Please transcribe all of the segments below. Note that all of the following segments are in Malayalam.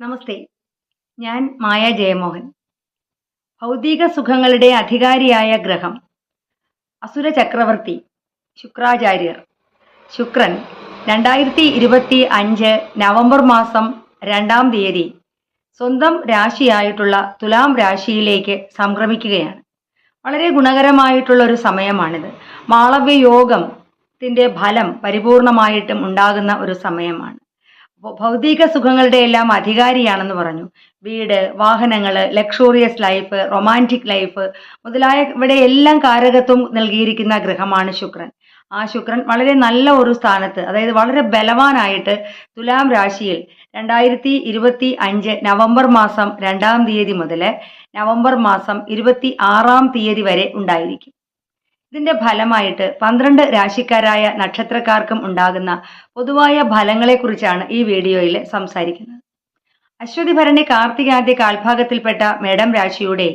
നമസ്തേ. ഞാൻ മായ ജയമോഹൻ. ഭൗതിക സുഖങ്ങളുടെ അധികാരിയായ ഗ്രഹം. അസുര ചക്രവർത്തി ശുക്രാചാര്യർ. ശുക്രൻ രണ്ടായിരത്തി ഇരുപത്തി അഞ്ച് നവംബർ മാസം രണ്ടാം തീയതി സ്വന്തം രാശിയായിട്ടുള്ള തുലാം രാശിയിലേക്ക് സംക്രമിക്കുകയാണ്. വളരെ ഗുണകരമായിട്ടുള്ള ഒരു സമയമാണിത്. മാളവ്യ യോഗത്തിന്റെ ഫലം പരിപൂർണമായിട്ടും ഉണ്ടാകുന്ന ഒരു സമയമാണ്. ഭൗതിക സുഖങ്ങളുടെ എല്ലാം അധികാരിയാണെന്ന് പറഞ്ഞു. വീട് വാഹനങ്ങൾ ലക്ഷൂറിയസ് ലൈഫ് റൊമാന്റിക് ലൈഫ് മുതലായ ഇവിടെ എല്ലാം കാരകത്വം നൽകിയിരിക്കുന്ന ഗ്രഹമാണ് ശുക്രൻ. ആ ശുക്രൻ വളരെ നല്ല ഒരു സ്ഥാനത്ത് അതായത് വളരെ ബലവാനായിട്ട് തുലാം രാശിയിൽ രണ്ടായിരത്തി ഇരുപത്തി അഞ്ച് നവംബർ മാസം രണ്ടാം തീയതി മുതൽ നവംബർ മാസം ഇരുപത്തി ആറാം തീയതി വരെ ഉണ്ടായിരിക്കും. ഇതിന്റെ ഫലമായിട്ട് പന്ത്രണ്ട് രാശിക്കാരായ നക്ഷത്രക്കാർക്കും ഉണ്ടാകുന്ന പൊതുവായ ഫലങ്ങളെക്കുറിച്ചാണ് ഈ വീഡിയോയിൽ സംസാരിക്കുന്നത്. അശ്വതി ഭരണി കാർത്തികാദ്യ കാൽഭാഗത്തിൽപ്പെട്ട മേഡം രാശിയുടെ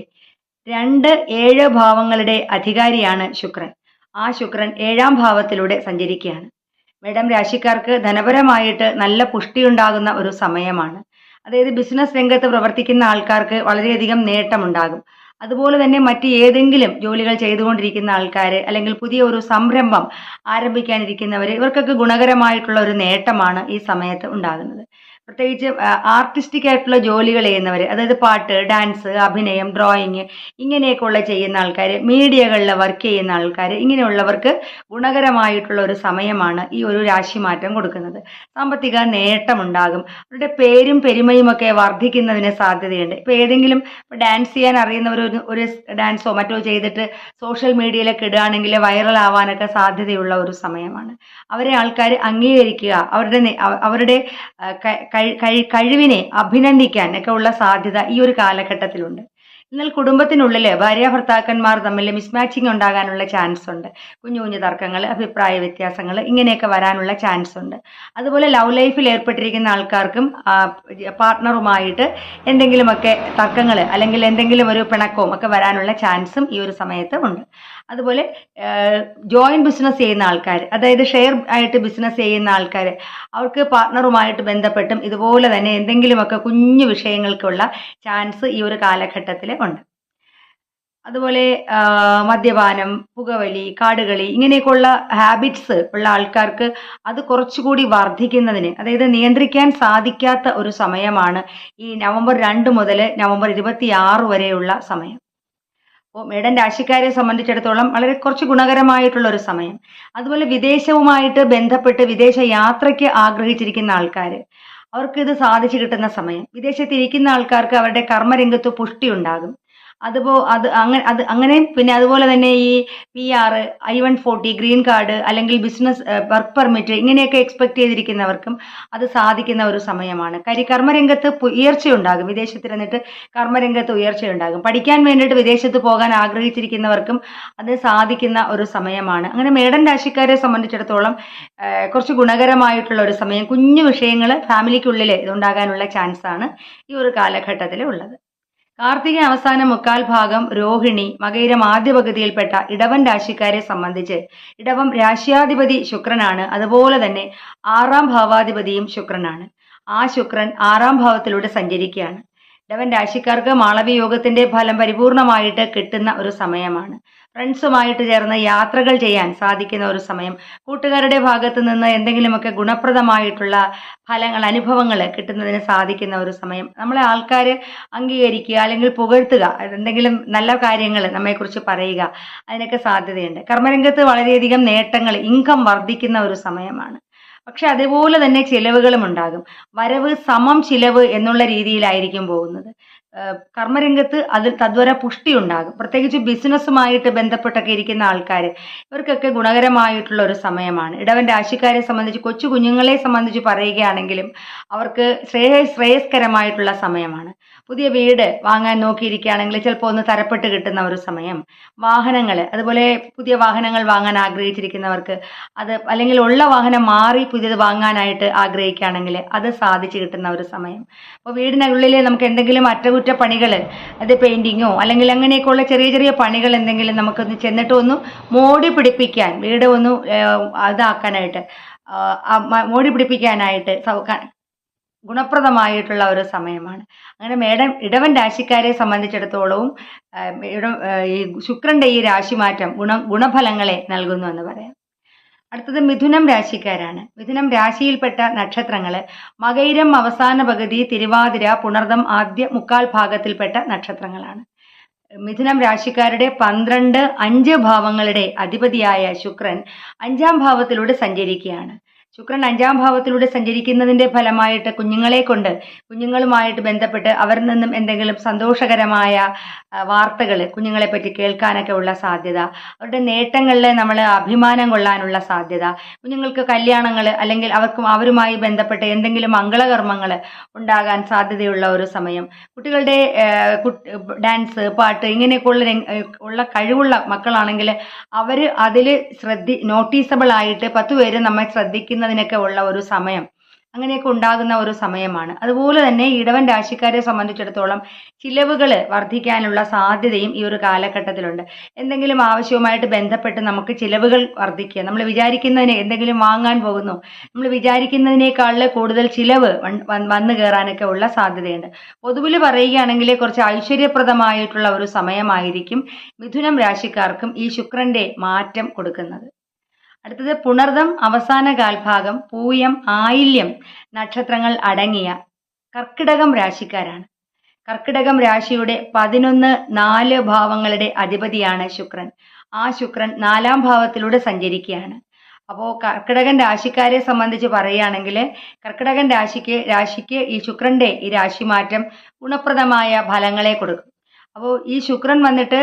രണ്ട് ഏഴ് ഭാവങ്ങളുടെ അധികാരിയാണ് ശുക്രൻ. ആ ശുക്രൻ ഏഴാം ഭാവത്തിലൂടെ സഞ്ചരിക്കുകയാണ്. മേഡം രാശിക്കാർക്ക് ധനപരമായിട്ട് നല്ല പുഷ്ടിയുണ്ടാകുന്ന ഒരു സമയമാണ്. അതായത് ബിസിനസ് രംഗത്ത് പ്രവർത്തിക്കുന്ന ആൾക്കാർക്ക് വളരെയധികം നേട്ടമുണ്ടാകും. അതുപോലെ തന്നെ മറ്റ് ഏതെങ്കിലും ജോലികൾ ചെയ്തുകൊണ്ടിരിക്കുന്ന ആൾക്കാർ അല്ലെങ്കിൽ പുതിയ ഒരു സംരംഭം ആരംഭിക്കാനിരിക്കുന്നവർ ഇവർക്കൊക്കെ ഗുണകരമായിട്ടുള്ള ഒരു നേട്ടമാണ് ഈ സമയത്ത് ഉണ്ടാകുന്നത്. പ്രത്യേകിച്ച് ആർട്ടിസ്റ്റിക് ആയിട്ടുള്ള ജോലികൾ ചെയ്യുന്നവർ അതായത് പാട്ട് ഡാൻസ് അഭിനയം ഡ്രോയിങ് ഇങ്ങനെയൊക്കെയുള്ള ചെയ്യുന്ന ആൾക്കാർ മീഡിയകളിൽ വർക്ക് ചെയ്യുന്ന ആൾക്കാർ ഇങ്ങനെയുള്ളവർക്ക് ഗുണകരമായിട്ടുള്ള ഒരു സമയമാണ് ഈ ഒരു രാശിമാറ്റം കൊടുക്കുന്നത്. സാമ്പത്തിക നേട്ടമുണ്ടാകും. അവരുടെ പേരും പെരുമയും ഒക്കെ വർദ്ധിക്കുന്നതിന് സാധ്യതയുണ്ട്. ഇപ്പോൾ ഏതെങ്കിലും ഡാൻസ് ചെയ്യാൻ അറിയുന്നവർ ഒരു ഒരു ഡാൻസോ മറ്റോ ചെയ്തിട്ട് സോഷ്യൽ മീഡിയയിലൊക്കെ ഇടുകയാണെങ്കിൽ വൈറൽ ആവാനൊക്കെ സാധ്യതയുള്ള ഒരു സമയമാണ്. അവരെ ആൾക്കാർ അംഗീകരിക്കുക അവരുടെ അവരുടെ കഴി- കഴി- കഴിവിനെ അഭിനന്ദിക്കാൻ ഒക്കെ ഉള്ള സാധ്യത ഈ ഒരു കാലഘട്ടത്തിലുണ്ട്. എന്നാൽ കുടുംബത്തിനുള്ളിൽ ഭാര്യ ഭർത്താക്കന്മാർ തമ്മിൽ മിസ്മാച്ചിങ് ഉണ്ടാകാനുള്ള ചാൻസ് ഉണ്ട്. കുഞ്ഞു കുഞ്ഞു തർക്കങ്ങൾ അഭിപ്രായ വ്യത്യാസങ്ങൾ ഇങ്ങനെയൊക്കെ വരാനുള്ള ചാൻസ് ഉണ്ട്. അതുപോലെ ലവ് ലൈഫിൽ ഏർപ്പെട്ടിരിക്കുന്ന ആൾക്കാർക്കും പാർട്ട്ണറുമായിട്ട് എന്തെങ്കിലുമൊക്കെ തർക്കങ്ങൾ അല്ലെങ്കിൽ എന്തെങ്കിലും ഒരു പിണക്കവും ഒക്കെ വരാനുള്ള ചാൻസും ഈ ഒരു സമയത്ത് ഉണ്ട്. അതുപോലെ ജോയിന്റ് ബിസിനസ് ചെയ്യുന്ന ആൾക്കാർ അതായത് ഷെയർ ആയിട്ട് ബിസിനസ് ചെയ്യുന്ന ആൾക്കാർ അവർക്ക് പാർട്ട്ണറുമായിട്ട് ബന്ധപ്പെട്ടും ഇതുപോലെ തന്നെ എന്തെങ്കിലുമൊക്കെ കുഞ്ഞു വിഷയങ്ങൾക്കുള്ള ചാൻസ് ഈ ഒരു കാലഘട്ടത്തിൽ ഉണ്ട് അതുപോലെ മദ്യപാനം പുകവലി കാടുകളി ഇങ്ങനെയൊക്കെയുള്ള ഹാബിറ്റ്സ് ഉള്ള ആൾക്കാർക്ക് അത് കുറച്ചുകൂടി വർദ്ധിക്കുന്നതിന് അതായത് നിയന്ത്രിക്കാൻ സാധിക്കാത്ത ഒരു സമയമാണ് ഈ നവംബർ രണ്ട് മുതൽ നവംബർ ഇരുപത്തി ആറ് വരെയുള്ള സമയം. അപ്പോൾ മേഡൻ രാശിക്കാരെ സംബന്ധിച്ചിടത്തോളം വളരെ കുറച്ച് ഗുണകരമായിട്ടുള്ള ഒരു സമയം. അതുപോലെ വിദേശവുമായിട്ട് ബന്ധപ്പെട്ട് വിദേശ യാത്രയ്ക്ക് ആഗ്രഹിച്ചിരിക്കുന്ന ആൾക്കാർ അവർക്ക് ഇത് സാധിച്ചു കിട്ടുന്ന സമയം. വിദേശത്തിരിക്കുന്ന ആൾക്കാർക്ക് അവരുടെ കർമ്മരംഗത്ത് പുഷ്ടി ഉണ്ടാകും. അതുപോ അത് അങ്ങനെ അത് അങ്ങനെ പിന്നെ അതുപോലെ തന്നെ ഈ P R I one forty green card അല്ലെങ്കിൽ ബിസിനസ് വർക്ക് പെർമിറ്റ് ഇങ്ങനെയൊക്കെ എക്സ്പെക്ട് ചെയ്തിരിക്കുന്നവർക്കും അത് സാധിക്കുന്ന ഒരു സമയമാണ്. കാര്യം കർമ്മരംഗത്ത് ഉയർച്ചയുണ്ടാകും. വിദേശത്തിരുന്നിട്ട് കർമ്മരംഗത്ത് ഉയർച്ചയുണ്ടാകും. പഠിക്കാൻ വേണ്ടിയിട്ട് വിദേശത്ത് പോകാൻ ആഗ്രഹിച്ചിരിക്കുന്നവർക്കും അത് സാധിക്കുന്ന ഒരു സമയമാണ്. അങ്ങനെ മേടൻ രാശിക്കാരെ സംബന്ധിച്ചിടത്തോളം കുറച്ച് ഗുണകരമായിട്ടുള്ള ഒരു സമയം. കുഞ്ഞു വിഷയങ്ങൾ ഫാമിലിക്കുള്ളിൽ ഇതുണ്ടാകാനുള്ള ചാൻസാണ് ഈ ഒരു കാലഘട്ടത്തിൽ ഉള്ളത്. കാർത്തിക അവസാന മുക്കാൽ ഭാഗം രോഹിണി മകയിരം ആദ്യ പകുതിയിൽപ്പെട്ട ഇടവൻ രാശിക്കാരെ സംബന്ധിച്ച് ഇടവം രാശ്യാധിപതി ശുക്രനാണ്. അതുപോലെ തന്നെ ആറാം ഭാവാധിപതിയും ശുക്രനാണ്. ആ ശുക്രൻ ആറാം ഭാവത്തിലൂടെ സഞ്ചരിക്കുകയാണ്. ഇടവൻ രാശിക്കാർക്ക് മാളവിയോഗത്തിന്റെ ഫലം പരിപൂർണമായിട്ട് കിട്ടുന്ന ഒരു സമയമാണ്. ഫ്രണ്ട്സുമായിട്ട് ചേർന്ന് യാത്രകൾ ചെയ്യാൻ സാധിക്കുന്ന ഒരു സമയം. കൂട്ടുകാരുടെ ഭാഗത്ത് നിന്ന് എന്തെങ്കിലുമൊക്കെ ഗുണപ്രദമായിട്ടുള്ള ഫലങ്ങൾ അനുഭവങ്ങൾ കിട്ടുന്നതിന് സാധിക്കുന്ന ഒരു സമയം. നമ്മളെ ആൾക്കാർ അംഗീകരിക്കുക അല്ലെങ്കിൽ പുകഴ്ത്തുക എന്തെങ്കിലും നല്ല കാര്യങ്ങൾ നമ്മെക്കുറിച്ച് പറയുക അതിനൊക്കെ സാധ്യതയുണ്ട്. കർമ്മരംഗത്ത് വളരെയധികം നേട്ടങ്ങൾ ഇൻകം വർദ്ധിക്കുന്ന ഒരു സമയമാണ്. പക്ഷെ അതുപോലെ തന്നെ ചിലവുകളും ഉണ്ടാകും. വരവ് സമം ചിലവ് എന്നുള്ള രീതിയിലായിരിക്കും പോകുന്നത്. കർമ്മരംഗത്ത് അതിൽ തദ്വര പുഷ്ടി ഉണ്ടാകും പ്രത്യേകിച്ച് ബിസിനസ്സുമായിട്ട് ബന്ധപ്പെട്ടൊക്കെ ഇരിക്കുന്ന ആൾക്കാർ ഇവർക്കൊക്കെ ഗുണകരമായിട്ടുള്ള ഒരു സമയമാണ്. ഇടവൻ രാശിക്കാരെ സംബന്ധിച്ച് കൊച്ചു കുഞ്ഞുങ്ങളെ സംബന്ധിച്ച് പറയുകയാണെങ്കിലും അവർക്ക് ശ്രേയ ശ്രേയസ്കരമായിട്ടുള്ള സമയമാണ്. പുതിയ വീട് വാങ്ങാൻ നോക്കിയിരിക്കുകയാണെങ്കിൽ ചിലപ്പോൾ ഒന്ന് തരപ്പെട്ട് കിട്ടുന്ന ഒരു സമയം. വാഹനങ്ങൾ അതുപോലെ പുതിയ വാഹനങ്ങൾ വാങ്ങാൻ ആഗ്രഹിച്ചിരിക്കുന്നവർക്ക് അത് അല്ലെങ്കിൽ ഉള്ള വാഹനം മാറി പുതിയത് വാങ്ങാനായിട്ട് ആഗ്രഹിക്കുകയാണെങ്കിൽ അത് സാധിച്ചു കിട്ടുന്ന ഒരു സമയം. അപ്പോൾ വീടിനുള്ളിൽ നമുക്ക് എന്തെങ്കിലും അറ്റകുറ്റപ്പണികൾ അത് പെയിന്റിങ്ങോ അല്ലെങ്കിൽ അങ്ങനെയൊക്കെയുള്ള ചെറിയ ചെറിയ പണികൾ എന്തെങ്കിലും നമുക്കൊന്ന് ചെന്നിട്ട് ഒന്ന് മോടി പിടിപ്പിക്കാൻ വീട് ഒന്ന് അതാക്കാനായിട്ട് മോടി പിടിപ്പിക്കാനായിട്ട് ഗുണപ്രദമായിട്ടുള്ള ഒരു സമയമാണ്. അങ്ങനെ മേടം ഇടവൻ രാശിക്കാരെ സംബന്ധിച്ചിടത്തോളവും ഈ ശുക്രന്റെ ഈ രാശിമാറ്റം ഗുണ ഗുണഫലങ്ങളെ നൽകുന്നു എന്ന് പറയാം. അടുത്തത് മിഥുനം രാശിക്കാരാണ്. മിഥുനം രാശിയിൽപ്പെട്ട നക്ഷത്രങ്ങൾ മകൈരം അവസാന പകുതി തിരുവാതിര പുണർദം ആദ്യ മുക്കാൽ ഭാഗത്തിൽപ്പെട്ട നക്ഷത്രങ്ങളാണ്. മിഥുനം രാശിക്കാരുടെ പന്ത്രണ്ട് അഞ്ച് ഭാവങ്ങളുടെ അധിപതിയായ ശുക്രൻ അഞ്ചാം ഭാവത്തിലൂടെ സഞ്ചരിക്കുകയാണ്. ശുക്രൻ അഞ്ചാം ഭാവത്തിലൂടെ സഞ്ചരിക്കുന്നതിന്റെ ഫലമായിട്ട് കുഞ്ഞുങ്ങളെ കൊണ്ട് കുഞ്ഞുങ്ങളുമായിട്ട് ബന്ധപ്പെട്ട് അവരിൽ നിന്നും എന്തെങ്കിലും സന്തോഷകരമായ വാർത്തകൾ കുഞ്ഞുങ്ങളെ പറ്റി കേൾക്കാനൊക്കെ ഉള്ള സാധ്യത അവരുടെ നേട്ടങ്ങളിൽ നമ്മൾ അഭിമാനം കൊള്ളാനുള്ള സാധ്യത കുഞ്ഞുങ്ങൾക്ക് കല്യാണങ്ങൾ അല്ലെങ്കിൽ അവർക്കും അവരുമായി ബന്ധപ്പെട്ട് എന്തെങ്കിലും മംഗളകർമ്മങ്ങൾ ഉണ്ടാകാൻ സാധ്യതയുള്ള ഒരു സമയം. കുട്ടികളുടെ ഡാൻസ് പാട്ട് ഇങ്ങനെയൊക്കെയുള്ള ഉള്ള കഴിവുള്ള മക്കളാണെങ്കിൽ അവർ അതിൽ ശ്രദ്ധി നോട്ടീസബിൾ ആയിട്ട് പത്ത് പേര് നമ്മെ ശ്രദ്ധിക്കുന്നതിനൊക്കെ ഉള്ള ഒരു സമയം അങ്ങനെയൊക്കെ ഉണ്ടാകുന്ന ഒരു സമയമാണ്. അതുപോലെ തന്നെ ഇടവൻ രാശിക്കാരെ സംബന്ധിച്ചിടത്തോളം ചിലവുകൾ വർദ്ധിക്കാനുള്ള സാധ്യതയും ഈ ഒരു കാലഘട്ടത്തിലുണ്ട്. എന്തെങ്കിലും ആവശ്യവുമായിട്ട് ബന്ധപ്പെട്ട് നമുക്ക് ചിലവുകൾ വർദ്ധിക്കുക. നമ്മൾ വിചാരിക്കുന്നതിന് എന്തെങ്കിലും വാങ്ങാൻ പോകുന്നു. നമ്മൾ വിചാരിക്കുന്നതിനേക്കാൾ കൂടുതൽ ചിലവ് വന്നു കയറാനൊക്കെ ഉള്ള സാധ്യതയുണ്ട്. പൊതുവിൽ പറയുകയാണെങ്കിൽ കുറച്ച് ഐശ്വര്യപ്രദമായിട്ടുള്ള ഒരു സമയമായിരിക്കും മിഥുനം രാശിക്കാർക്കും ഈ ശുക്രന്റെ മാറ്റം കൊടുക്കുന്നത്. അടുത്തത് പുണർദം അവസാന കാൽഭാഗം പൂയം ആയില്യം നക്ഷത്രങ്ങൾ അടങ്ങിയ കർക്കിടകം രാശിക്കാരാണ്. കർക്കിടകം രാശിയുടെ പതിനൊന്ന് നാല് ഭാവങ്ങളുടെ അധിപതിയാണ് ശുക്രൻ. ആ ശുക്രൻ നാലാം ഭാവത്തിലൂടെ സഞ്ചരിക്കുകയാണ്. അപ്പോൾ കർക്കിടകൻ രാശിക്കാരെ സംബന്ധിച്ച് പറയുകയാണെങ്കിൽ കർക്കിടകൻ രാശിക്ക് രാശിക്ക് ഈ ശുക്രന്റെ ഈ രാശിമാറ്റം ഗുണപ്രദമായ ഫലങ്ങളെ കൊടുക്കും. അപ്പോൾ ഈ ശുക്രൻ വന്നിട്ട്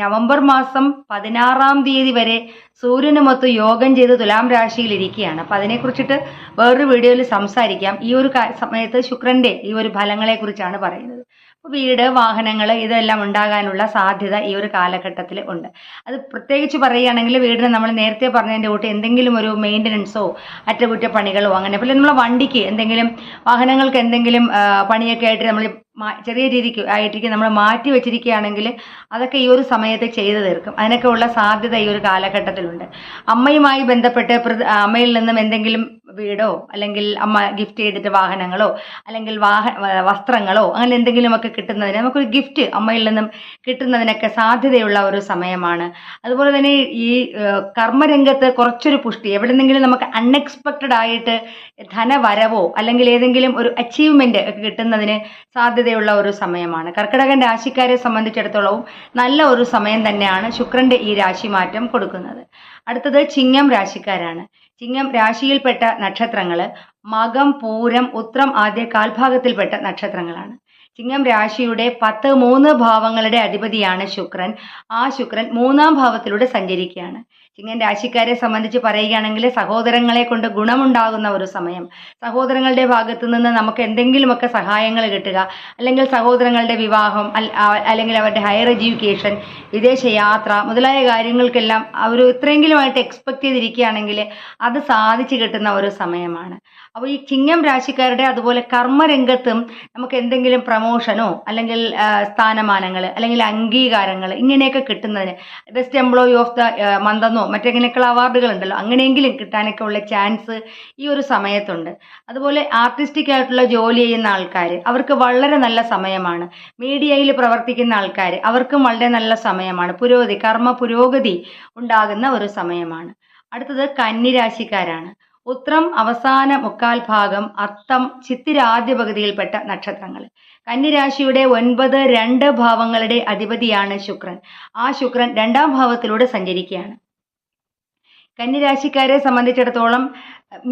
നവംബർ മാസം പതിനാറാം തീയതി വരെ സൂര്യനുമൊത്ത് യോഗം ചെയ്ത് തുലാം രാശിയിൽ ഇരിക്കുകയാണ് അപ്പം അതിനെക്കുറിച്ചിട്ട് വേറൊരു വീഡിയോയിൽ സംസാരിക്കാം. ഈ ഒരു സമയത്ത് ശുക്രന്റെ ഈ ഒരു ഫലങ്ങളെക്കുറിച്ചാണ് പറയുന്നത്. അപ്പോൾ വീട് വാഹനങ്ങൾ ഇതെല്ലാം ഉണ്ടാകാനുള്ള സാധ്യത ഈ ഒരു കാലഘട്ടത്തിൽ ഉണ്ട്. അത് പ്രത്യേകിച്ച് പറയുകയാണെങ്കിൽ വീടിന് നമ്മൾ നേരത്തെ പറഞ്ഞതിന്റെ കൂട്ടി എന്തെങ്കിലും ഒരു മെയിന്റനൻസോ അറ്റകുറ്റപ്പണികളോ അങ്ങനെ പിന്നെ നമ്മളെ വണ്ടിക്ക് എന്തെങ്കിലും വാഹനങ്ങൾക്ക് എന്തെങ്കിലും പണിയൊക്കെ ആയിട്ട് നമ്മൾ ചെറിയ രീതിക്ക് ആയിട്ടേക്ക് നമ്മൾ മാറ്റി വെച്ചിരിക്കുകയാണെങ്കിൽ അതൊക്കെ ഈ ഒരു സമയത്ത് ചെയ്തു തീർക്കും. അതിനൊക്കെ ഉള്ള സാധ്യത ഈ ഒരു കാലഘട്ടത്തിലുണ്ട്. അമ്മയുമായി ബന്ധപ്പെട്ട് അമ്മയിൽ നിന്നും എന്തെങ്കിലും വീടോ അല്ലെങ്കിൽ അമ്മ ഗിഫ്റ്റ് ചെയ്തിട്ട് വാഹനങ്ങളോ അല്ലെങ്കിൽ വാഹ വസ്ത്രങ്ങളോ അങ്ങനെ എന്തെങ്കിലുമൊക്കെ കിട്ടുന്നതിന് നമുക്കൊരു ഗിഫ്റ്റ് അമ്മയിൽ നിന്നും കിട്ടുന്നതിനൊക്കെ സാധ്യതയുള്ള ഒരു സമയമാണ്. അതുപോലെ തന്നെ ഈ കർമ്മരംഗത്ത് കുറച്ചൊരു പുഷ്ടി എവിടെന്നെങ്കിലും നമുക്ക് അൺഎക്സ്പെക്റ്റഡ് ആയിട്ട് ധനവരവോ അല്ലെങ്കിൽ ഏതെങ്കിലും ഒരു അച്ചീവ്മെന്റ് ഒക്കെ കിട്ടുന്നതിന് സാധ്യതയുള്ള ഒരു സമയമാണ്. കർക്കിടകൻ രാശിക്കാരെ സംബന്ധിച്ചിടത്തോളവും നല്ല ഒരു സമയം തന്നെയാണ് ശുക്രന്റെ ഈ രാശി മാറ്റം കൊടുക്കുന്നത്. അടുത്തത് ചിങ്ങം രാശിക്കാരാണ്. ചിങ്ങം രാശിയിൽപ്പെട്ട നക്ഷത്രങ്ങൾ മകം പൂരം ഉത്രം ആദ്യ കാൽഭാഗത്തിൽപ്പെട്ട നക്ഷത്രങ്ങളാണ്. ചിങ്ങം രാശിയുടെ പത്ത് മൂന്ന് ഭാവങ്ങളുടെ അധിപതിയാണ് ശുക്രൻ. ആ ശുക്രൻ മൂന്നാം ഭാവത്തിലൂടെ സഞ്ചരിക്കുകയാണ്. ചിങ്ങൻ രാശിക്കാരെ സംബന്ധിച്ച് പറയുകയാണെങ്കിൽ സഹോദരങ്ങളെ കൊണ്ട് ഗുണമുണ്ടാകുന്ന ഒരു സമയം. സഹോദരങ്ങളുടെ ഭാഗത്തു നിന്ന് നമുക്ക് എന്തെങ്കിലുമൊക്കെ സഹായങ്ങൾ കിട്ടുക. അല്ലെങ്കിൽ സഹോദരങ്ങളുടെ വിവാഹം അല്ലെങ്കിൽ അവരുടെ ഹയർ എഡ്യൂക്കേഷൻ വിദേശയാത്ര മുതലായ കാര്യങ്ങൾക്കെല്ലാം അവർ ഇത്രയെങ്കിലുമായിട്ട് എക്സ്പെക്ട് ചെയ്തിരിക്കുകയാണെങ്കിൽ അത് സാധിച്ചു കിട്ടുന്ന ഒരു സമയമാണ്. അപ്പോൾ ഈ ചിങ്ങം രാശിക്കാരുടെ അതുപോലെ കർമ്മരംഗത്തും നമുക്ക് എന്തെങ്കിലും പ്രമോഷനോ അല്ലെങ്കിൽ സ്ഥാനമാനങ്ങൾ അല്ലെങ്കിൽ അംഗീകാരങ്ങൾ ഇങ്ങനെയൊക്കെ കിട്ടുന്നതിന് ബെസ്റ്റ് എംപ്ലോയി ഓഫ് ദ മന്തെന്നോ മറ്റെങ്ങനെയൊക്കെയുള്ള അവാർഡുകൾ ഉണ്ടല്ലോ അങ്ങനെയെങ്കിലും കിട്ടാനൊക്കെ ഉള്ള ചാൻസ് ഈ ഒരു സമയത്തുണ്ട്. അതുപോലെ ആർട്ടിസ്റ്റിക് ആയിട്ടുള്ള ജോലി ചെയ്യുന്ന ആൾക്കാർ അവർക്ക് വളരെ നല്ല സമയമാണ്. മീഡിയയിൽ പ്രവർത്തിക്കുന്ന ആൾക്കാർ അവർക്കും വളരെ നല്ല സമയമാണ്. പുരോഗതി കർമ്മ പുരോഗതി ഉണ്ടാകുന്ന ഒരു സമയമാണ്. അടുത്തത് കന്നിരാശിക്കാരാണ്. ഉത്രം അവസാന മുക്കാൽ ഭാഗം അത്തം ചിത്തിര ആദ്യ പകുതിയിൽപ്പെട്ട നക്ഷത്രങ്ങൾ കന്നിരാശിയുടെ ഒൻപത് രണ്ട് ഭാവങ്ങളുടെ അധിപതിയാണ് ശുക്രൻ. ആ ശുക്രൻ രണ്ടാം ഭാവത്തിലൂടെ സഞ്ചരിക്കുകയാണ്. കന്നിരാശിക്കാരെ സംബന്ധിച്ചിടത്തോളം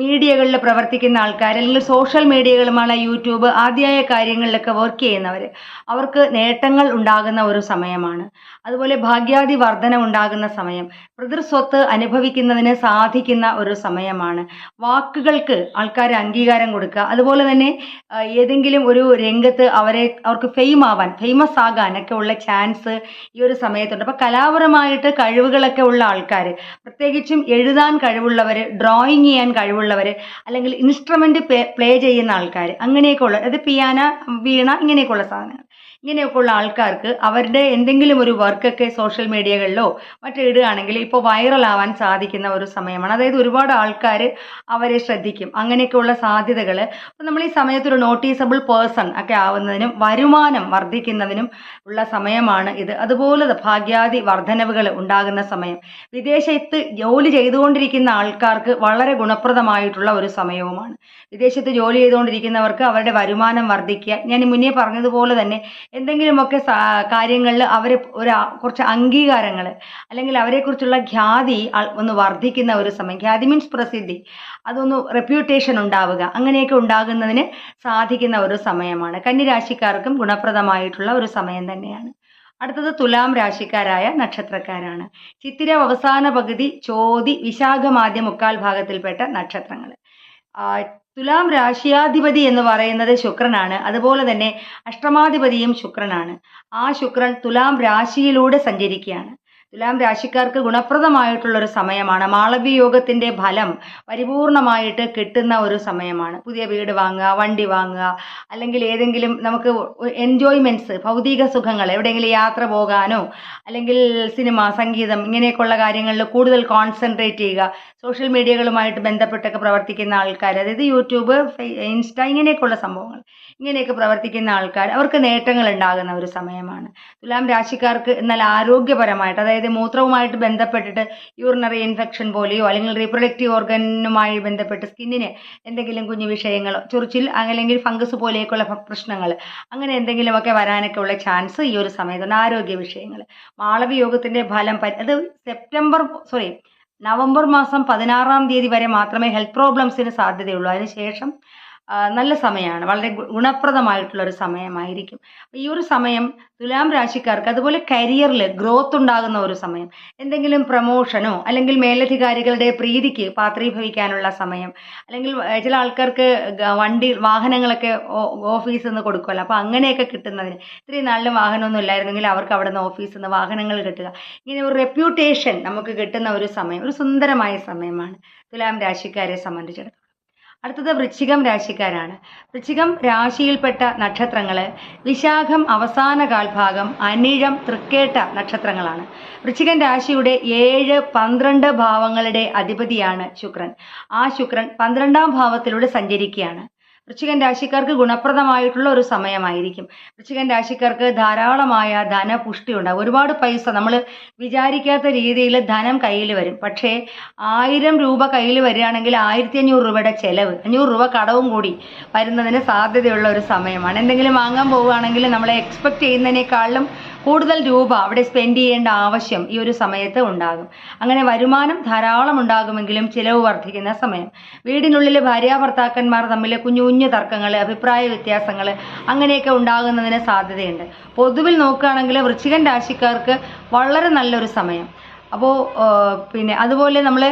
മീഡിയകളിൽ പ്രവർത്തിക്കുന്ന ആൾക്കാർ അല്ലെങ്കിൽ സോഷ്യൽ മീഡിയകളുമാണ് യൂട്യൂബ് ആദ്യമായ കാര്യങ്ങളിലൊക്കെ വർക്ക് ചെയ്യുന്നവർ അവർക്ക് നേട്ടങ്ങൾ ഉണ്ടാകുന്ന ഒരു സമയമാണ്. അതുപോലെ ഭാഗ്യാദി വർധന ഉണ്ടാകുന്ന സമയം. പിതൃസ്വത്ത് അനുഭവിക്കുന്നതിന് സാധിക്കുന്ന ഒരു സമയമാണ്. വാക്കുകൾക്ക് ആൾക്കാർ അംഗീകാരം കൊടുക്കുക. അതുപോലെ തന്നെ ഏതെങ്കിലും ഒരു രംഗത്ത് അവരെ അവർക്ക് ഫെയിം ആവാൻ ഫേമസ് ആകാനൊക്കെ ഉള്ള ചാൻസ് ഈ ഒരു സമയത്തുണ്ട്. അപ്പോൾ കലാപരമായിട്ട് കഴിവുകളൊക്കെ ഉള്ള ആൾക്കാർ പ്രത്യേകിച്ചും എഴുതാൻ കഴിവുള്ളവർ ഡ്രോയിങ് ചെയ്യാൻ കഴിവുള്ളവർ അല്ലെങ്കിൽ ഇൻസ്ട്രുമെന്റ് പ്ലേ ചെയ്യുന്ന ആൾക്കാർ അങ്ങനെയൊക്കെ ഉള്ള അതായത് പിയാന വീണ ഇങ്ങനെയൊക്കെ ഉള്ള സാധനങ്ങൾ. ഇങ്ങനെയൊക്കെയുള്ള ആൾക്കാർക്ക് അവരുടെ എന്തെങ്കിലും ഒരു വർക്കൊക്കെ സോഷ്യൽ മീഡിയകളിലോ മറ്റോ ഇടുകയാണെങ്കിൽ ഇപ്പോൾ വൈറലാവാൻ സാധിക്കുന്ന ഒരു സമയമാണ്. അതായത് ഒരുപാട് ആൾക്കാർ അവരെ ശ്രദ്ധിക്കും. അങ്ങനെയൊക്കെയുള്ള സാധ്യതകൾ. അപ്പോൾ നമ്മൾ ഈ സമയത്തൊരു നോട്ടീസബിൾ പേഴ്സൺ ഒക്കെ ആവുന്നതിനും വരുമാനം വർദ്ധിക്കുന്നതിനും ഉള്ള സമയമാണ് ഇത്. അതുപോലെ ഭാഗ്യാദി വർധനവുകൾ ഉണ്ടാകുന്ന സമയം. വിദേശത്ത് ജോലി ചെയ്തുകൊണ്ടിരിക്കുന്ന ആൾക്കാർക്ക് വളരെ ഗുണപ്രദമായിട്ടുള്ള ഒരു സമയവുമാണ്. വിദേശത്ത് ജോലി ചെയ്തുകൊണ്ടിരിക്കുന്നവർക്ക് അവരുടെ വരുമാനം വർദ്ധിക്കുക. ഞാൻ മുന്നേ പറഞ്ഞതുപോലെ തന്നെ എന്തെങ്കിലുമൊക്കെ കാര്യങ്ങളിൽ അവരെ ഒരു കുറച്ച് അംഗീകാരങ്ങൾ അല്ലെങ്കിൽ അവരെക്കുറിച്ചുള്ള ഖ്യാതി ഒന്ന് വർദ്ധിക്കുന്ന ഒരു സമയം. ഖ്യാതി മീൻസ് പ്രസിദ്ധി. അതൊന്ന് റെപ്യൂട്ടേഷൻ ഉണ്ടാവുക. അങ്ങനെയൊക്കെ ഉണ്ടാകുന്നതിന് സാധിക്കുന്ന ഒരു സമയമാണ്. കന്നിരാശിക്കാർക്കും ഗുണപ്രദമായിട്ടുള്ള ഒരു സമയം തന്നെയാണ്. അടുത്തത് തുലാം രാശിക്കാരായ നക്ഷത്രക്കാരാണ്. ചിത്തിര അവസാന പകുതി ചോതി വിശാഖമാദ്യ മുക്കാൽ ഭാഗത്തിൽപ്പെട്ട നക്ഷത്രങ്ങൾ. തുലാം രാശിയാധിപതി എന്ന് പറയുന്നത് ശുക്രനാണ്. അതുപോലെ തന്നെ അഷ്ടമാധിപതിയും ശുക്രനാണ്. ആ ശുക്രൻ തുലാം രാശിയിലൂടെ സഞ്ചരിക്കുകയാണ്. തുലാം രാശിക്കാർക്ക് ഗുണപ്രദമായിട്ടുള്ള ഒരു സമയമാണ്. മാളവി യോഗത്തിന്റെ ഫലം പരിപൂർണമായിട്ട് കിട്ടുന്ന ഒരു സമയമാണ്. പുതിയ വീട് വാങ്ങുക വണ്ടി വാങ്ങുക അല്ലെങ്കിൽ ഏതെങ്കിലും നമുക്ക് എൻജോയ്മെന്റ്സ് ഭൗതിക സുഖങ്ങൾ എവിടെയെങ്കിലും യാത്ര പോകാനോ അല്ലെങ്കിൽ സിനിമ സംഗീതം ഇങ്ങനെയൊക്കെയുള്ള കാര്യങ്ങളിൽ കൂടുതൽ കോൺസെൻട്രേറ്റ് ചെയ്യുക. സോഷ്യൽ മീഡിയകളുമായിട്ട് ബന്ധപ്പെട്ടൊക്കെ പ്രവർത്തിക്കുന്ന ആൾക്കാർ അതായത് യൂട്യൂബ് ഇൻസ്റ്റ ഇങ്ങനെയൊക്കെയുള്ള സംഭവങ്ങൾ. ഇങ്ങനെയൊക്കെ പ്രവർത്തിക്കുന്ന ആൾക്കാർ അവർക്ക് നേട്ടങ്ങൾ ഉണ്ടാകുന്ന ഒരു സമയമാണ്. തുലാം രാശിക്കാർക്ക് എന്നാൽ ആരോഗ്യപരമായിട്ട് അതായത് മൂത്രവുമായിട്ട് ബന്ധപ്പെട്ടിട്ട് യൂറിനറി ഇൻഫെക്ഷൻ പോലെയോ അല്ലെങ്കിൽ റീപ്രൊഡക്റ്റീവ് ഓർഗനുമായി ബന്ധപ്പെട്ട് സ്കിന്നിന് എന്തെങ്കിലും കുഞ്ഞു വിഷയങ്ങളോ ചൊറിച്ചിൽ അല്ലെങ്കിൽ ഫംഗസ് പോലെയൊക്കെയുള്ള പ്രശ്നങ്ങൾ അങ്ങനെ എന്തെങ്കിലുമൊക്കെ വരാനൊക്കെ ഉള്ള ചാൻസ് ഈ ഒരു സമയത്തുണ്ട് ആരോഗ്യ വിഷയങ്ങൾ. മാളവി യോഗത്തിന്റെ ഫലം അത് സെപ്റ്റംബർ സോറി നവംബർ മാസം പതിനാറാം തീയതി വരെ മാത്രമേ ഹെൽത്ത് പ്രോബ്ലംസിന് സാധ്യതയുള്ളൂ. അതിനുശേഷം നല്ല സമയമാണ്. വളരെ ഗുണപ്രദമായിട്ടുള്ള ഒരു സമയമായിരിക്കും. ഈ ഒരു സമയം തുലാം രാശിക്കാർക്ക് അതുപോലെ കരിയറിൽ ഗ്രോത്ത് ഉണ്ടാകുന്ന ഒരു സമയം എന്തെങ്കിലും പ്രമോഷനോ അല്ലെങ്കിൽ മേലധികാരികളുടെ പ്രീതിക്ക് പാത്രീഭവിക്കാനുള്ള സമയം അല്ലെങ്കിൽ ചില ആൾക്കാർക്ക് വണ്ടി വാഹനങ്ങളൊക്കെ ഓഫീസിൽ നിന്ന് കൊടുക്കുമല്ലോ അപ്പോൾ അങ്ങനെയൊക്കെ കിട്ടുന്നതിന് ഇത്രയും നാളിലും വാഹനമൊന്നും ഇല്ലായിരുന്നെങ്കിൽ അവർക്ക് അവിടെ നിന്ന് ഓഫീസിൽ നിന്ന് വാഹനങ്ങൾ കിട്ടുക. ഇങ്ങനെ ഒരു റെപ്യൂട്ടേഷൻ നമുക്ക് കിട്ടുന്ന ഒരു സമയം ഒരു സുന്ദരമായ സമയമാണ് തുലാം രാശിക്കാരെ സംബന്ധിച്ചിടത്തോളം. അടുത്തത് വൃശ്ചികം രാശിക്കാരാണ്. വൃശ്ചികം രാശിയിൽപ്പെട്ട നക്ഷത്രങ്ങൾ വിശാഖം അവസാന കാൽഭാഗം അനിഴം തൃക്കേട്ട നക്ഷത്രങ്ങളാണ്. വൃശ്ചികൻ രാശിയുടെ ഏഴ് പന്ത്രണ്ട് ഭാവങ്ങളുടെ അധിപതിയാണ് ശുക്രൻ. ആ ശുക്രൻ പന്ത്രണ്ടാം ഭാവത്തിലൂടെ സഞ്ചരിക്കുകയാണ്. വൃശ്ചികൻ രാശിക്കാർക്ക് ഗുണപ്രദമായിട്ടുള്ള ഒരു സമയമായിരിക്കും. വൃശ്ചികൻ രാശിക്കാർക്ക് ധാരാളമായ ധനപുഷ്ടി ഉണ്ടാകും ഒരുപാട് പൈസ നമ്മൾ വിചാരിക്കാത്ത രീതിയിൽ ധനം കയ്യിൽ വരും. പക്ഷേ ആയിരം രൂപ കയ്യിൽ വരികയാണെങ്കിൽ ആയിരത്തി അഞ്ഞൂറ് രൂപയുടെ ചെലവ് അഞ്ഞൂറ് രൂപ കടവും കൂടി വരുന്നതിന് സാധ്യതയുള്ള ഒരു സമയമാണ്. എന്തെങ്കിലും വാങ്ങാൻ പോവുകയാണെങ്കിൽ നമ്മൾ എക്സ്പെക്ട് ചെയ്യുന്നതിനേക്കാളും കൂടുതൽ രൂപ അവിടെ സ്പെൻഡ് ചെയ്യേണ്ട ആവശ്യം ഈ ഒരു സമയത്ത് ഉണ്ടാകും. അങ്ങനെ വരുമാനം ധാരാളം ഉണ്ടാകുമെങ്കിലും ചിലവ് വർദ്ധിക്കുന്ന സമയം. വീടിനുള്ളിലെ വീടിനുള്ളിൽ ഭാര്യാഭർത്താക്കന്മാർ തമ്മിൽ കുഞ്ഞു കുഞ്ഞു തർക്കങ്ങൾ അഭിപ്രായ വ്യത്യാസങ്ങൾ അങ്ങനെയൊക്കെ ഉണ്ടാകുന്നതിന് സാധ്യതയുണ്ട്. പൊതുവിൽ നോക്കുകയാണെങ്കിൽ വൃശ്ചികൻ രാശിക്കാർക്ക് വളരെ നല്ലൊരു സമയം. അപ്പോൾ പിന്നെ അതുപോലെ നമ്മൾ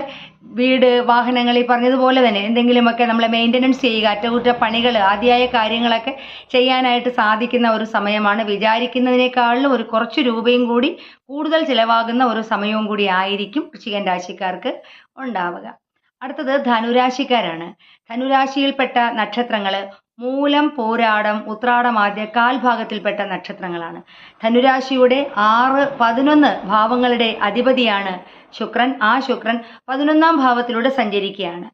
വീട് വാഹനങ്ങൾ ഈ പറഞ്ഞതുപോലെ തന്നെ എന്തെങ്കിലുമൊക്കെ നമ്മൾ മെയിന്റനൻസ് ചെയ്യുക അറ്റകുറ്റപ്പണികൾ ആദ്യമായ കാര്യങ്ങളൊക്കെ ചെയ്യാനായിട്ട് സാധിക്കുന്ന ഒരു സമയമാണ്. വിചാരിക്കുന്നതിനേക്കാളും ഒരു കുറച്ച് രൂപയും കൂടി കൂടുതൽ ചിലവാകുന്ന ഒരു സമയവും കൂടി ആയിരിക്കും വൃശ്ചികൻ രാശിക്കാർക്ക് ഉണ്ടാവുക. അടുത്തത് ധനുരാശിക്കാരാണ്. ധനുരാശിയിൽപ്പെട്ട നക്ഷത്രങ്ങൾ മൂലം പോരാടം ഉത്രാടം ആദ്യ കാൽഭാഗത്തിൽപ്പെട്ട നക്ഷത്രങ്ങളാണ്. ധനുരാശിയുടെ ആറ് പതിനൊന്ന് ഭാവങ്ങളുടെ അധിപതിയാണ് ശുക്രൻ. ആ ശുക്രൻ പതിനൊന്നാം ഭാവത്തിലൂടെ സഞ്ചരിക്കുകയാണ്.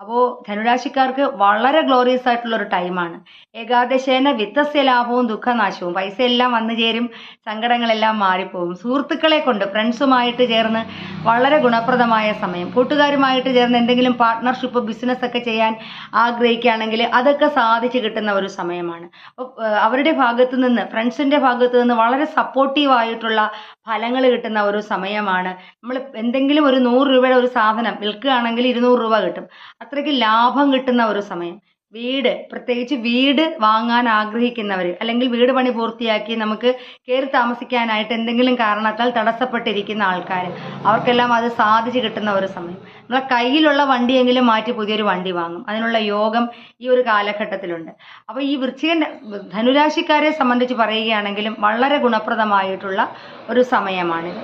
അപ്പോൾ ധനുരാശിക്കാർക്ക് വളരെ ഗ്ലോറിയസ് ആയിട്ടുള്ള ഒരു ടൈമാണ് ഏകാദശേന വിത്തസ്യ ലാഭവും ദുഃഖനാശവും. പൈസ എല്ലാം വന്നു ചേരും സങ്കടങ്ങളെല്ലാം മാറിപ്പോകും സുഹൃത്തുക്കളെ കൊണ്ട് ഫ്രണ്ട്സുമായിട്ട് ചേർന്ന് വളരെ ഗുണപ്രദമായ സമയം. കൂട്ടുകാരുമായിട്ട് ചേർന്ന് എന്തെങ്കിലും പാർട്ട്ണർഷിപ്പ് ബിസിനസ് ഒക്കെ ചെയ്യാൻ ആഗ്രഹിക്കുകയാണെങ്കിൽ അതൊക്കെ സാധിച്ചു കിട്ടുന്ന ഒരു സമയമാണ്. അവരുടെ ഭാഗത്തു നിന്ന് ഫ്രണ്ട്സിന്റെ ഭാഗത്തു നിന്ന് വളരെ സപ്പോർട്ടീവ് ആയിട്ടുള്ള ഫലങ്ങൾ കിട്ടുന്ന ഒരു സമയമാണ്. നമ്മൾ എന്തെങ്കിലും ഒരു നൂറ് രൂപയുടെ ഒരു സാധനം വിൽക്കുകയാണെങ്കിൽ ഇരുന്നൂറ് രൂപ കിട്ടും. അത്രയ്ക്ക് ലാഭം കിട്ടുന്ന ഒരു സമയം. വീട് പ്രത്യേകിച്ച് വീട് വാങ്ങാൻ ആഗ്രഹിക്കുന്നവർ അല്ലെങ്കിൽ വീട് പണി പൂർത്തിയാക്കി നമുക്ക് കയറി താമസിക്കാനായിട്ട് എന്തെങ്കിലും കാരണത്താൽ തടസ്സപ്പെട്ടിരിക്കുന്ന ആൾക്കാർ അവർക്കെല്ലാം അത് സാധിച്ചു കിട്ടുന്ന ഒരു സമയം. നമ്മളെ കയ്യിലുള്ള വണ്ടിയെങ്കിലും മാറ്റി പുതിയൊരു വണ്ടി വാങ്ങും. അതിനുള്ള യോഗം ഈ ഒരു കാലഘട്ടത്തിലുണ്ട്. അപ്പോൾ ഈ വൃശ്ചികൻ ധനുരാശിക്കാരെ സംബന്ധിച്ച് പറയുകയാണെങ്കിലും വളരെ ഗുണപ്രദമായിട്ടുള്ള ഒരു സമയമാണിത്.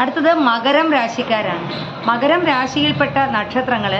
അടുത്തത് മകരം രാശിക്കാരാണ്. മകരം രാശിയിൽപ്പെട്ട നക്ഷത്രങ്ങൾ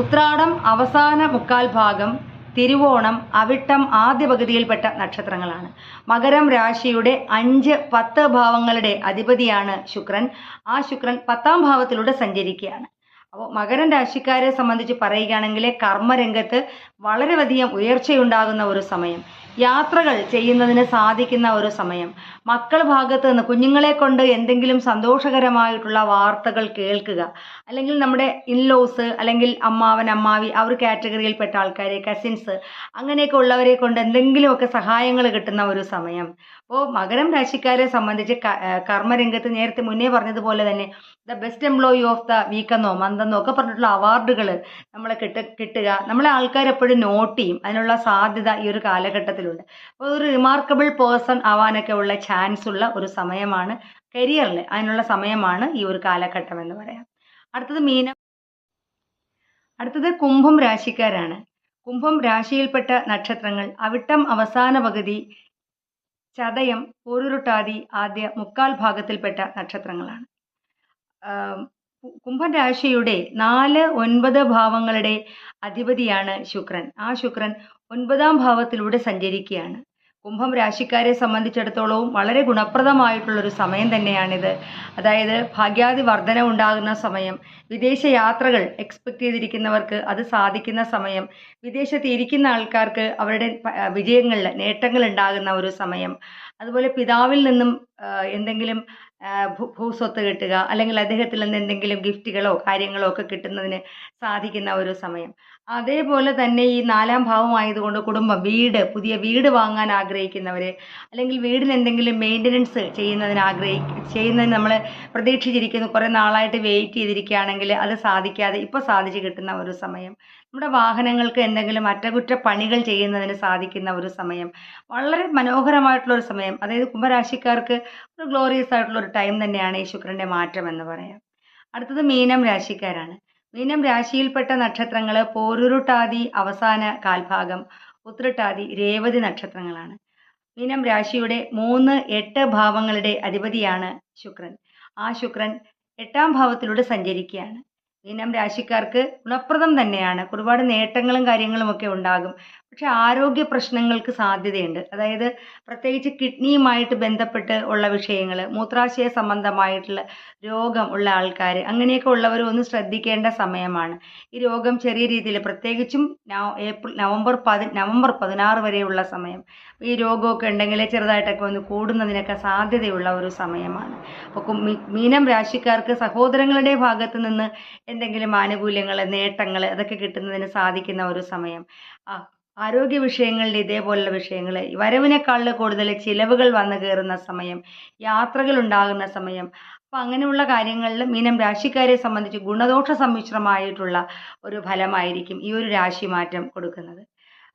ഉത്രാടം അവസാന മുക്കാൽ ഭാഗം തിരുവോണം അവിട്ടം ആദ്യ പകുതിയിൽപ്പെട്ട നക്ഷത്രങ്ങളാണ്. മകരം രാശിയുടെ അഞ്ച് പത്ത് ഭാവങ്ങളുടെ അധിപതിയാണ് ശുക്രൻ. ആ ശുക്രൻ പത്താം ഭാവത്തിലൂടെ സഞ്ചരിക്കുകയാണ്. അപ്പോൾ മകരം രാശിക്കാരെ സംബന്ധിച്ച് പറയുകയാണെങ്കിൽ കർമ്മരംഗത്ത് വളരെയധികം ഉയർച്ചയുണ്ടാകുന്ന ഒരു സമയം. യാത്രകൾ ചെയ്യുന്നതിന് സാധിക്കുന്ന ഒരു സമയം. മക്കൾ ഭാഗത്ത് നിന്ന് കുഞ്ഞുങ്ങളെ കൊണ്ട് എന്തെങ്കിലും സന്തോഷകരമായിട്ടുള്ള വാർത്തകൾ കേൾക്കുക. അല്ലെങ്കിൽ നമ്മുടെ ഇൻലോസ് അല്ലെങ്കിൽ അമ്മാവൻ അമ്മാവി ആ ഒരു കാറ്റഗറിയിൽപ്പെട്ട ആൾക്കാർ കസിൻസ് അങ്ങനെയൊക്കെ ഉള്ളവരെ കൊണ്ട് എന്തെങ്കിലുമൊക്കെ സഹായങ്ങൾ കിട്ടുന്ന ഒരു സമയം. അപ്പോൾ മകരം രാശിക്കാരെ സംബന്ധിച്ച് കർമ്മരംഗത്ത് നേരത്തെ മുന്നേ പറഞ്ഞതുപോലെ തന്നെ the best employee of the വീക്കെന്നോ മന്തെന്നോ ഒക്കെ പറഞ്ഞിട്ടുള്ള അവാർഡുകൾ നമ്മളെ കിട്ട കിട്ടുക. നമ്മളെ ആൾക്കാർ എപ്പോഴും നോട്ട് ചെയ്യും. അതിനുള്ള സാധ്യത ഈ ഒരു കാലഘട്ടത്തിലുണ്ട്. അപ്പോൾ ഒരു റിമാർക്കബിൾ പേഴ്സൺ ആവാനൊക്കെ ഉള്ള ചാൻസ് ഉള്ള ഒരു സമയമാണ് കരിയറിൽ അതിനുള്ള സമയമാണ് ഈ ഒരു കാലഘട്ടം എന്ന് പറയാം. അടുത്തത് മീനം. അടുത്തത് കുംഭം രാശിക്കാരാണ്. കുംഭം രാശിയിൽപ്പെട്ട നക്ഷത്രങ്ങൾ അവിട്ടം അവസാന പകുതി ചതയം പൂരുരുട്ടാതി ആദ്യ മുക്കാൽ ഭാഗത്തിൽപ്പെട്ട നക്ഷത്രങ്ങളാണ്. ആം, കു- കുംഭം രാശിയുടെ നാല് ഒൻപത് ഭാവങ്ങളുടെ അധിപതിയാണ് ശുക്രൻ. ആ ശുക്രൻ ഒൻപതാം ഭാവത്തിലൂടെ സഞ്ചരിക്കുകയാണ്. കുംഭം രാശിക്കാരെ സംബന്ധിച്ചിടത്തോളവും വളരെ ഗുണപ്രദമായിട്ടുള്ളൊരു സമയം തന്നെയാണിത്. അതായത് ഭാഗ്യാതി വർധന ഉണ്ടാകുന്ന സമയം വിദേശ യാത്രകൾ എക്സ്പെക്ട് ചെയ്തിരിക്കുന്നവർക്ക് അത് സാധിക്കുന്ന സമയം വിദേശത്ത് ഇരിക്കുന്ന ആൾക്കാർക്ക് അവരുടെ വിജയങ്ങളിൽ നേട്ടങ്ങൾ ഉണ്ടാകുന്ന ഒരു സമയം അതുപോലെ പിതാവിൽ നിന്നും എന്തെങ്കിലും ഭൂസ്വത്ത് കിട്ടുക അല്ലെങ്കിൽ അദ്ദേഹത്തിൽ നിന്ന് എന്തെങ്കിലും ഗിഫ്റ്റുകളോ കാര്യങ്ങളോ ഒക്കെ കിട്ടുന്നതിന് സാധിക്കുന്ന ഒരു സമയം. അതേപോലെ തന്നെ ഈ നാലാം ഭാവമായതുകൊണ്ട് കുടുംബം വീട് പുതിയ വീട് വാങ്ങാൻ ആഗ്രഹിക്കുന്നവർ അല്ലെങ്കിൽ വീടിന് എന്തെങ്കിലും മെയിന്റനൻസ് ചെയ്യുന്നതിന് ആഗ്രഹി ചെയ്യുന്നതിന് നമ്മൾ പ്രതീക്ഷിച്ചിരിക്കുന്നു കുറേ നാളായിട്ട് വെയിറ്റ് ചെയ്തിരിക്കുകയാണെങ്കിൽ അത് സാധിക്കാതെ ഇപ്പോൾ സാധിച്ചു കിട്ടുന്ന ഒരു സമയം. നമ്മുടെ വാഹനങ്ങൾക്ക് എന്തെങ്കിലും അറ്റകുറ്റപ്പണികൾ ചെയ്യുന്നതിന് സാധിക്കുന്ന ഒരു സമയം. വളരെ മനോഹരമായിട്ടുള്ള ഒരു സമയം. അതായത് കുംഭരാശിക്കാർക്ക് ഒരു ഗ്ലോറിയസ് ആയിട്ടുള്ള ഒരു ടൈം തന്നെയാണ് ഈ ശുക്രന്റെ മാറ്റം എന്ന് പറയാം. അടുത്തത് മീനം രാശിക്കാരാണ്. മീനം രാശിയിൽപ്പെട്ട നക്ഷത്രങ്ങൾ പോരുരുട്ടാതി അവസാന കാൽഭാഗം ഉത്രട്ടാതി രേവതി നക്ഷത്രങ്ങളാണ്. മീനം രാശിയുടെ മൂന്ന് എട്ട് ഭാവങ്ങളുടെ അധിപതിയാണ് ശുക്രൻ. ആ ശുക്രൻ എട്ടാം ഭാവത്തിലൂടെ സഞ്ചരിക്കുകയാണ്. മീനം രാശിക്കാർക്ക് ഗുണപ്രദം തന്നെയാണ്. ഒരുപാട് നേട്ടങ്ങളും കാര്യങ്ങളും ഒക്കെ ഉണ്ടാകും. പക്ഷെ ആരോഗ്യ പ്രശ്നങ്ങൾക്ക് സാധ്യതയുണ്ട്. അതായത് പ്രത്യേകിച്ച് കിഡ്നിയുമായിട്ട് ബന്ധപ്പെട്ട് ഉള്ള വിഷയങ്ങൾ മൂത്രാശയ സംബന്ധമായിട്ടുള്ള രോഗം ഉള്ള ആൾക്കാർ അങ്ങനെയൊക്കെ ഉള്ളവർ ഒന്ന് ശ്രദ്ധിക്കേണ്ട സമയമാണ്. ഈ രോഗം ചെറിയ രീതിയിൽ പ്രത്യേകിച്ചും ഏപ്രിൽ നവംബർ പതി നവംബർ പതിനാറ് വരെയുള്ള സമയം. ഈ രോഗമൊക്കെ ഉണ്ടെങ്കിൽ ചെറുതായിട്ടൊക്കെ ഒന്ന് കൂടുന്നതിനൊക്കെ സാധ്യതയുള്ള ഒരു സമയമാണ്. അപ്പോൾ മീനം രാശിക്കാർക്ക് സഹോദരങ്ങളുടെ ഭാഗത്ത് നിന്ന് എന്തെങ്കിലും ആനുകൂല്യങ്ങൾ നേട്ടങ്ങൾ അതൊക്കെ കിട്ടുന്നതിന് സാധിക്കുന്ന ഒരു സമയം. ആ ആരോഗ്യ വിഷയങ്ങളിൽ ഇതേപോലുള്ള വിഷയങ്ങൾ വരവിനേക്കാൾ കൂടുതൽ ചിലവുകൾ വന്നു കയറുന്ന സമയം യാത്രകൾ ഉണ്ടാകുന്ന സമയം അപ്പം അങ്ങനെയുള്ള കാര്യങ്ങളിൽ മീനം രാശിക്കാരെ സംബന്ധിച്ച് ഗുണദോഷ സമ്മിശ്രമായിട്ടുള്ള ഒരു ഫലമായിരിക്കും ഈ ഒരു രാശി മാറ്റം കൊടുക്കുന്നത്.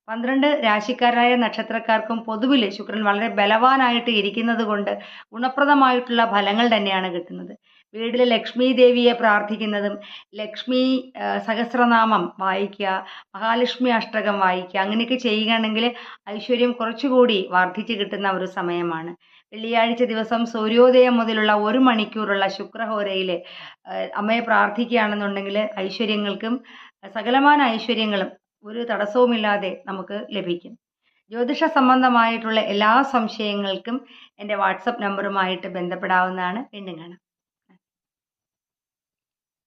പന്ത്രണ്ട് രാശിക്കാരായ നക്ഷത്രക്കാർക്കും പൊതുവിൽ ശുക്രൻ വളരെ ബലവാനായിട്ട് ഇരിക്കുന്നത് കൊണ്ട് ഗുണപ്രദമായിട്ടുള്ള ഫലങ്ങൾ തന്നെയാണ് കിട്ടുന്നത്. വീട്ടിൽ ലക്ഷ്മി ദേവിയെ പ്രാർത്ഥിക്കുന്നതും ലക്ഷ്മി സഹസ്രനാമം വായിക്കുക മഹാലക്ഷ്മി അഷ്ടകം വായിക്കുക അങ്ങനെയൊക്കെ ചെയ്യുകയാണെങ്കിൽ ഐശ്വര്യം കുറച്ചുകൂടി വർദ്ധിച്ചു കിട്ടുന്ന ഒരു സമയമാണ്. വെള്ളിയാഴ്ച ദിവസം സൂര്യോദയം മുതലുള്ള ഒരു മണിക്കൂറുള്ള ശുക്രഹോരയിൽ അമ്മയെ പ്രാർത്ഥിക്കുകയാണെന്നുണ്ടെങ്കിൽ ഐശ്വര്യങ്ങൾക്കും സകലമാന ഐശ്വര്യങ്ങളും ഒരു തടസ്സവുമില്ലാതെ നമുക്ക് ലഭിക്കും. ജ്യോതിഷ സംബന്ധമായിട്ടുള്ള എല്ലാ സംശയങ്ങൾക്കും എന്റെ വാട്സപ്പ് നമ്പറുമായിട്ട് ബന്ധപ്പെടാവുന്നതാണ്. വീണ്ടും കാണാം.